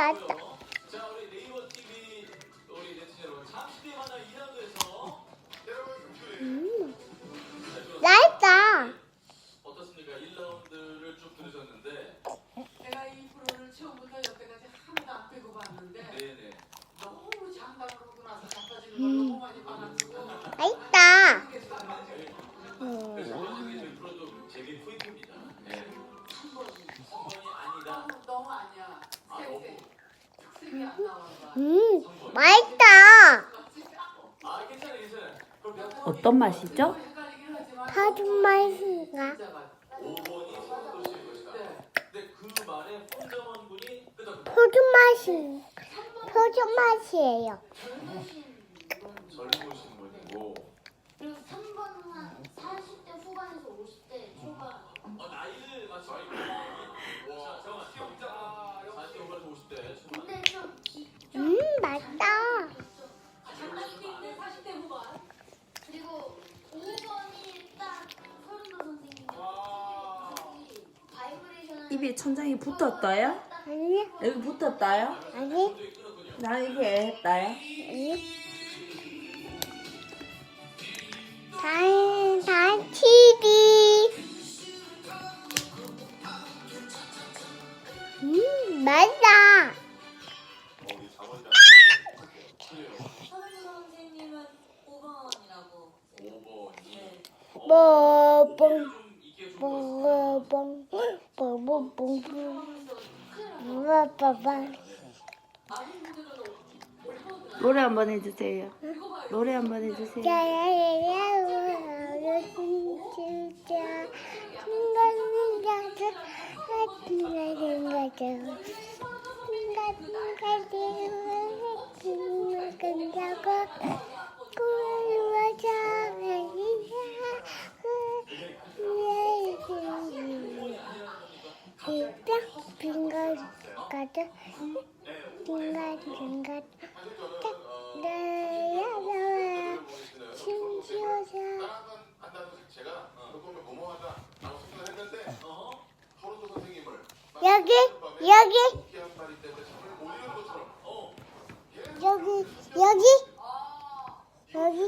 あっ。 맛있다. 어떤 맛이죠? 다른 맛인가? 포도 맛이, 포도 맛이에요. 입에 천장이 붙었어요? 아니 여기 붙었어요? 아니 나 이게 했어요? 아니. 단, 단 TV. 음, 맛있다. 선생님은 5번이라고. 5번이 뭐, 뽕, 뽕. 빠빠빠. 노래 한 번 해주세요. 노래 한 번 해주세요. 야야야야, 진짜. 빙가 가자 빙가 빙가 딱내야 심지어서 한다는 제가 그거면 뭐뭐하다 라고 생각했는데 서른도 선생님을 여기 여기 여기 여기 여기